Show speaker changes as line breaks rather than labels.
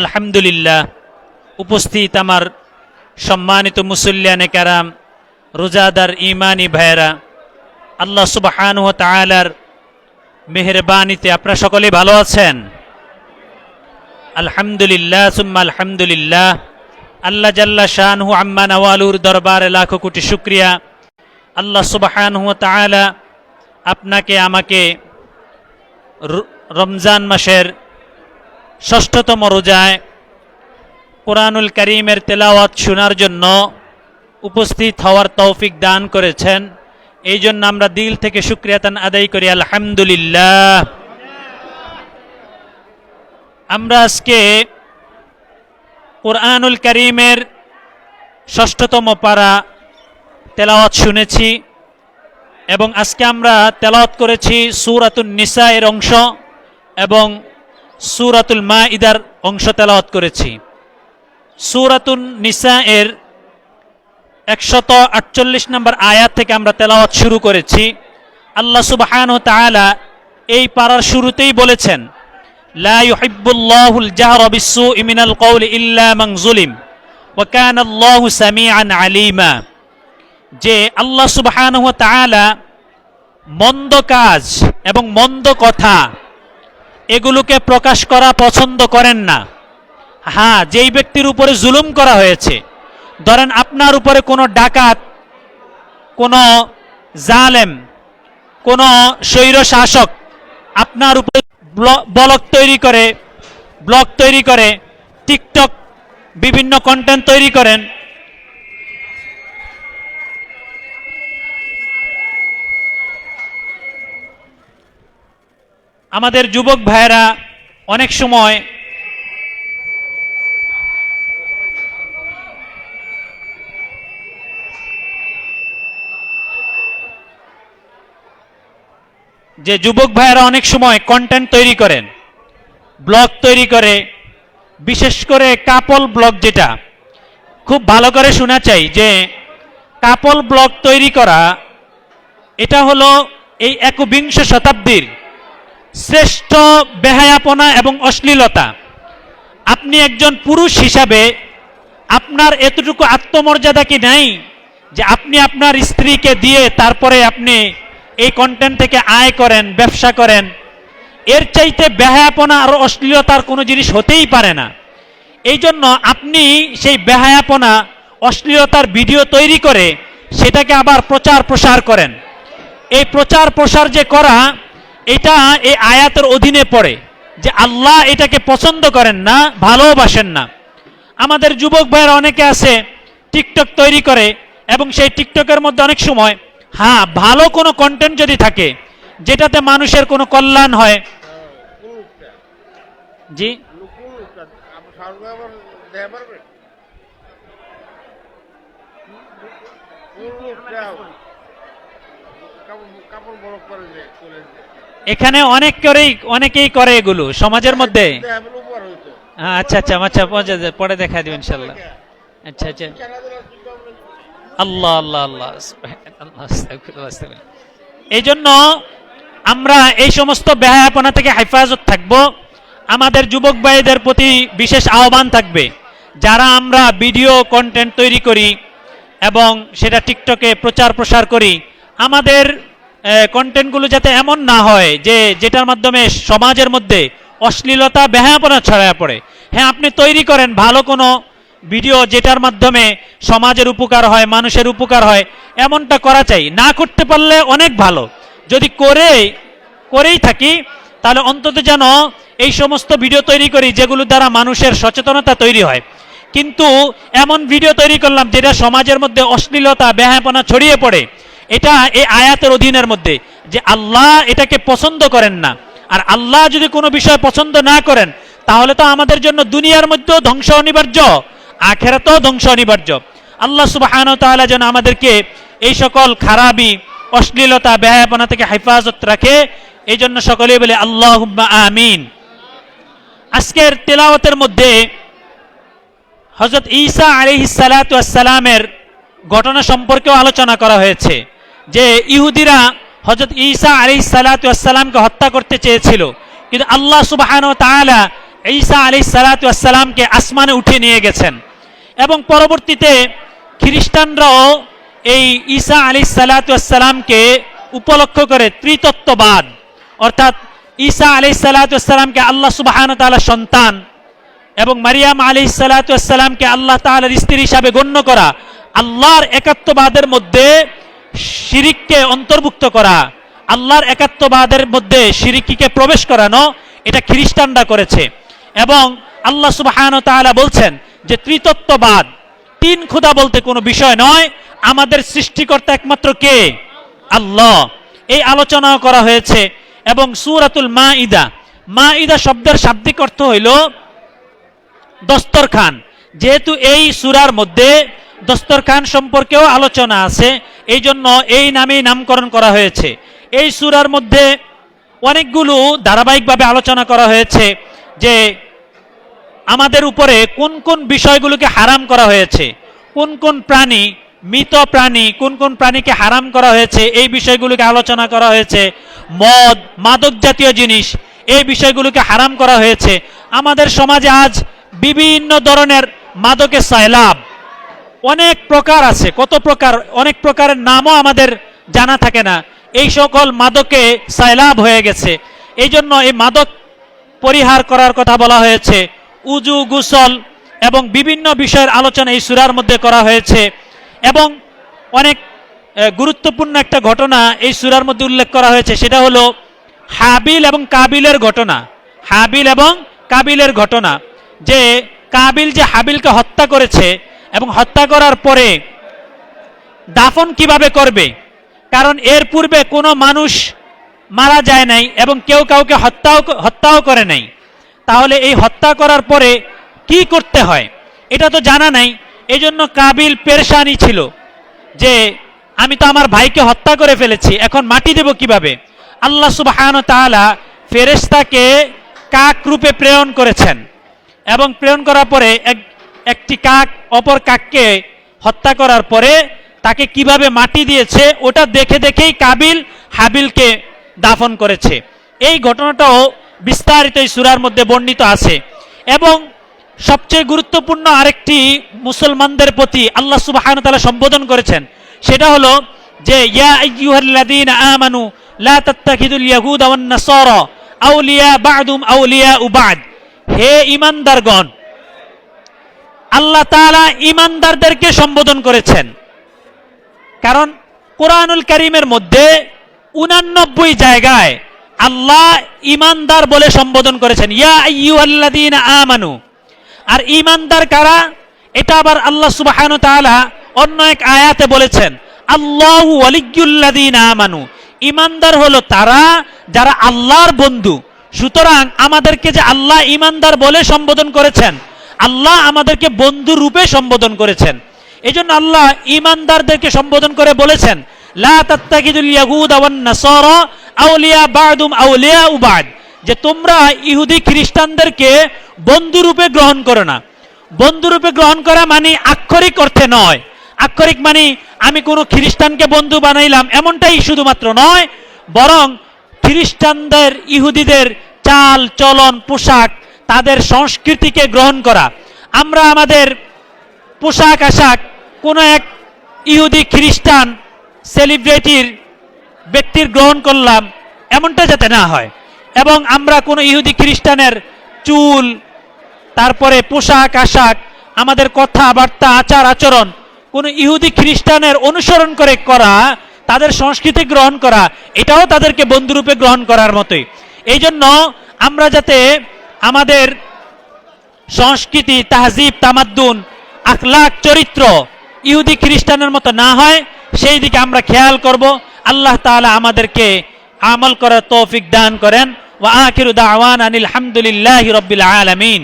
আলহামদুলিল্লাহ। উপস্থিত আমার সম্মানিত মুসল্লিয়ানে কারাম, রোজাদার ইমানি ভাইরা আল্লাহ সুবাহান ও তালার মেহরবানিতে আপনারা সকলে ভালো আছেন? আলহামদুলিল্লাহ, সুম্মা আলহামদুলিল্লাহ। আল্লাহ জাল্লা শাহু আম্মা নওয়ালুর দরবারে লাখো কোটি শুক্রিয়া। আল্লাহ সুবাহান ও তালা আপনাকে, আমাকে রমজান মাসের ষষ্ঠতম রোজায় কোরআনুল করিমের তেলাওয়াত শোনার জন্য উপস্থিত হওয়ার তৌফিক দান করেছেন। এই জন্য আমরা দিল থেকে শুক্রিয়াতান আদায় করি, আলহামদুলিল্লাহ। আমরা আজকে কোরআনুল করিমের ষষ্ঠতম পারা তেলাওয়াত শুনেছি এবং আজকে আমরা তেলাওয়াত করেছি সুরাতুন নিসা এর অংশ এবং সুরাতুল মা ইদার অংশ তেলাওয়াত করেছি। সুরাতুন নিসা এর একশত আটচল্লিশ নম্বর আয়াত থেকে আমরা তেলাওয়াত শুরু করেছি। আল্লাহ সুবহান ও তাআলা এই পাড়ার শুরুতেই বলেছেন, লা আলিমা। যে আল্লাহ সুবহান ও তাআলা মন্দ কাজ এবং মন্দ কথা এগুলোকে প্রকাশ করা পছন্দ করেন না। হ্যাঁ যেই ব্যক্তির উপরে জুলুম করা হয়েছে, ধরেন আপনার উপরে কোনো ডাকাত, কোনো জালেম, কোনো স্বৈর শাসক আপনার উপরে ব্ল- ব্লক তৈরি করে ব্লগ তৈরি করে, টিকটক বিভিন্ন কন্টেন্ট তৈরি করেন আমাদের যুবক ভাইয়েরা অনেক সময় যে যুবক ভাইয়েরা অনেক সময় কন্টেন্ট তৈরি করেন ব্লগ তৈরি করে, বিশেষ করে কাপল ব্লগ যেটা, খুব ভালো করে শোনা চাই যে কাপল ব্লগ তৈরি করা, এটা হলো এই একবিংশ শতাব্দীর শ্রেষ্ঠ বেহায়াপনা এবং অশ্লীলতা। আপনি একজন পুরুষ হিসাবে আপনার এতটুকু আত্মমর্যাদা কি নাই যে আপনি আপনার স্ত্রীকে দিয়ে তারপরে আপনি এই কন্টেন্ট থেকে আয় করেন, ব্যবসা করেন? এর চাইতে বেহায়াপনা আর অশ্লীলতার কোনো জিনিস হতেই পারে না। এই জন্য আপনি সেই বেহায়াপনা, অশ্লীলতার ভিডিও তৈরি করে সেটাকে আবার প্রচার প্রসার করেন। এই প্রচার প্রসার যে করা এটা এই আয়াতের অধীনে পড়ে যে আল্লাহ এটাকে পছন্দ করেন না, ভালোবাসেন না। আমাদের যুবক ভাইয়ের অনেকে আছে, টিকটক তৈরি করে এবং সেই টিকটকের মধ্যে অনেক সময় হ্যাঁ ভালো কোনো কন্টেন্ট যদি থাকে, যেটাতে মানুষের কোনো কল্যাণ হয়। জি
লোকটা আপনার সামনে আবার দেখা পারবে কোন লোকটা
এখানে অনেক করেই অনেকেই করে এগুলো সমাজের মধ্যে। হ্যাঁ, আচ্ছা আচ্ছা আচ্ছা পরে দেখা দিবেন ইনশাল্লাহ। আচ্ছা আচ্ছা। আল্লাহ আল্লাহ আল্লাহ। এই জন্য আমরা এই সমস্ত বেহায়াপনা থেকে হেফাজত থাকব। আমাদের যুবক ভাইদের প্রতি বিশেষ আহ্বান থাকবে। যারা আমরা ভিডিও কন্টেন্ট তৈরি করি এবং সেটা টিকটকে প্রচার প্রসার করি আমাদের কন্টেন্টগুলো যাতে এমন না হয় যে যেটার মাধ্যমে সমাজের মধ্যে অশ্লীলতা, বেহায়াপনা ছড়ায় পড়ে। হ্যাঁ আপনি তৈরি করেন ভালো কোনো ভিডিও যেটার মাধ্যমে সমাজের উপকার হয়, মানুষের উপকার হয়, এমনটা করা চাই। না করতে পারলে অনেক ভালো। যদি করে, করেই থাকি, তাহলে অন্তত যেন এই সমস্ত ভিডিও তৈরি করি যেগুলো দ্বারা মানুষের সচেতনতা তৈরি হয়। কিন্তু এমন ভিডিও তৈরি করলাম যেটা সমাজের মধ্যে অশ্লীলতা ব্যাহাপনা ছড়িয়ে পড়ে এটা এই আয়াতের অধীনের মধ্যে যে আল্লাহ এটাকে পছন্দ করেন না। আর আল্লাহ যদি কোনো বিষয় পছন্দ না করেন, তাহলে তো আমাদের জন্য দুনিয়ার মধ্যেও ধ্বংস অনিবার্য, আখেরাতেও ধ্বংস অনিবার্য। আল্লাহ সুবাহান তাআলা যেন আমাদেরকে এই সকল খারাপি, অশ্লীলতা ব্যয়াপনা থেকে হেফাজত রাখে এই জন্য সকলেই বলে আল্লাহ আমিন। আজকের তেলাওয়াতের মধ্যে হজরত ঈসা আলিহিসালামের ঘটনা সম্পর্কেও আলোচনা করা হয়েছে। যে ইহুদিরা হজরত ঈসা আলিহিসালামকে হত্যা করতে চেয়েছিল। কিন্তু আল্লাহ সুবাহান তাআলা ঈসা আলি সালাতামকে আসমানে উঠে নিয়ে গেছেন। এবং পরবর্তীতে খ্রিস্টানরাও এই ঈসা আলি সালাতামকে উপলক্ষ করে ত্রিতত্ত্ববাদ, অর্থাৎ ঈসা আলি সালাতামকে আল্লাহ সুবাহান তালা সন্তান এবং মারিয়াম আলি সালাতামকে আল্লাহ তালার স্ত্রী হিসাবে গণ্য করা, আল্লাহর একাত্মবাদের মধ্যে শিরিককে অন্তর্ভুক্ত করা, আল্লাহর একাত্মবাদের মধ্যে শিরিকিকে প্রবেশ করানো, এটা খ্রিস্টানরা করেছে। এবং আল্লাহ সুবাহান তাআলা বলছেন যে ত্রিতত্ত্ববাদ, তিন খুদা বলতে কোনো বিষয় নয়, আমাদের সৃষ্টিকর্তা একমাত্র কে? আল্লাহ। এই আলোচনা করা হয়েছে। এবং সুরাতুল মা ইদা মা ইদা শব্দের শাব্দিক অর্থ হইল দস্তরখান। যেহেতু এই সুরার মধ্যে দস্তরখান সম্পর্কেও আলোচনা আছে এই জন্য এই নামেই নামকরণ করা হয়েছে। এই সুরার মধ্যে অনেকগুলো ধারাবাহিকভাবে আলোচনা করা হয়েছে যে আমাদের উপরে কোন কোন বিষয়গুলোকে হারাম করা হয়েছে, কোন কোন প্রাণী, মৃত প্রাণী, কোন কোন প্রাণীকে হারাম করা হয়েছে, এই বিষয়গুলোকে আলোচনা করা হয়েছে। মদ মাদক জাতীয় জিনিস, এই বিষয়গুলোকে হারাম করা হয়েছে। আমাদের সমাজে আজ বিভিন্ন ধরনের মাদকের সয়লাভ অনেক প্রকার আছে। কত প্রকার? অনেক প্রকারের নামও আমাদের জানা থাকে না। এই সকল মাদকে সয়লাভ হয়ে গেছে। এই জন্য এই মাদক পরিহার করার কথা বলা হয়েছে। উজু, গুসল এবং বিভিন্ন বিষয়ের আলোচনা এই সুরার মধ্যে করা হয়েছে এবং অনেক গুরুত্বপূর্ণ একটা ঘটনা এই সুরার মধ্যে উল্লেখ করা হয়েছে। সেটা হলো হাবিল এবং কাবিলের ঘটনা। হাবিল এবং কাবিলের ঘটনা। যে কাবিল যে হাবিলকে হত্যা করেছে এবং হত্যা করার পরে দাফন কীভাবে করবে? কারণ এর পূর্বে কোনো মানুষ মারা যায় নাই এবং কেউ কাউকে হত্যাও হত্যাও করে নাই। তাহলে এই হত্যা করার পরে কি করতে হয়? এটা তো জানা নাই। এজন্য কাবিল পেরেশানি ছিল যে আমি তো আমার ভাইকে হত্যা করে ফেলেছি, এখন মাটি দেব কীভাবে? আল্লাহ সুবহান তাআলা ফেরেশতাকে কাক রূপে প্রেরণ করেছেন। এবং প্রেরণ করার পরে এক একটি কাক অপর কাককে হত্যা করার পরে তাকে কীভাবে মাটি দিয়েছে, ওটা দেখে দেখেই কাবিল হাবিলকে দাফন করেছে। এই ঘটনাটাও বিস্তারিত এই সুরার মধ্যে বর্ণিত আছে। এবং সবচেয়ে গুরুত্বপূর্ণ আরেকটি মুসলমানদের প্রতি আল্লাহ সুবহান তাআলা সম্বোধন করেছেন। সেটা হলো যে, ইয়া নাসারা আউলিয়া বা'দুম আউলিয়া বা'দ। হে ঈমানদারগণ আল্লাহ তাআলা ঈমানদারদেরকে সম্বোধন করেছেন। কারণ কোরআনুল করিমের মধ্যে উনানব্বই জায়গায় আল্লাহ ইমানদার বলে সম্বোধন করেছেন। ইয়া আমানু। আর ইমানদার কারা? এটা আবার আল্লাহ সুবহানাহু ওয়া তাআলা অন্য এক আয়াতে বলেছেন, আল্লাহু ওয়ালিয়্যুল্লাযীনা আমানু। ইমানদার হলো তারা যারা আল্লাহর বন্ধু। সুতরাং আমাদেরকে যে আল্লাহ ইমানদার বলে সম্বোধন করেছেন আল্লাহ আমাদেরকে বন্ধু রূপে সম্বোধন করেছেন। এই জন্য আল্লাহ ইমানদারদেরকে সম্বোধন করে বলেছেন যে তোমরা ইহুদি খ্রিস্টানদেরকে বন্ধু রূপে গ্রহণ করো না। বন্ধু রূপে গ্রহণ করা মানে আক্ষরিক অর্থে নয়। আক্ষরিক মানে আমি কোনো খ্রিস্টানকে বন্ধু বানাইলাম এমনটাই শুধুমাত্র নয়, বরং খ্রিস্টানদের ইহুদিদের চাল, চলন, পোশাক তাদের সংস্কৃতিকে গ্রহণ করা। আমরা আমাদের পোশাক আশাক, কোনো এক ইহুদি খ্রিস্টান সেলিব্রিটির ব্যক্তির গ্রহণ করলাম, এমনটা যাতে না হয়। এবং আমরা কোনো ইহুদি খ্রিস্টানের চুল, তারপরে পোশাক আশাক, আমাদের কথাবার্তা, আচার, আচরণ, কোনো ইহুদি খ্রিস্টানের অনুসরণ করে করা, তাদের সংস্কৃতি গ্রহণ করা, এটাও তাদেরকে বন্ধুরূপে গ্রহণ করার মতোই। এই জন্য আমরা যাতে আমাদের সংস্কৃতি, তাহজিব, তামাদ্দুন আখলাক চরিত্র ইহুদি খ্রিস্টানের মতো না হয়, সেই দিকে আমরা খেয়াল করব। আল্লাহ তালা আমাদেরকে আমল করার তৌফিক দান করেন। ওয়া আখিরু দাওয়ান আনিল হামদুলিল্লাহ রাব্বিল আলামিন।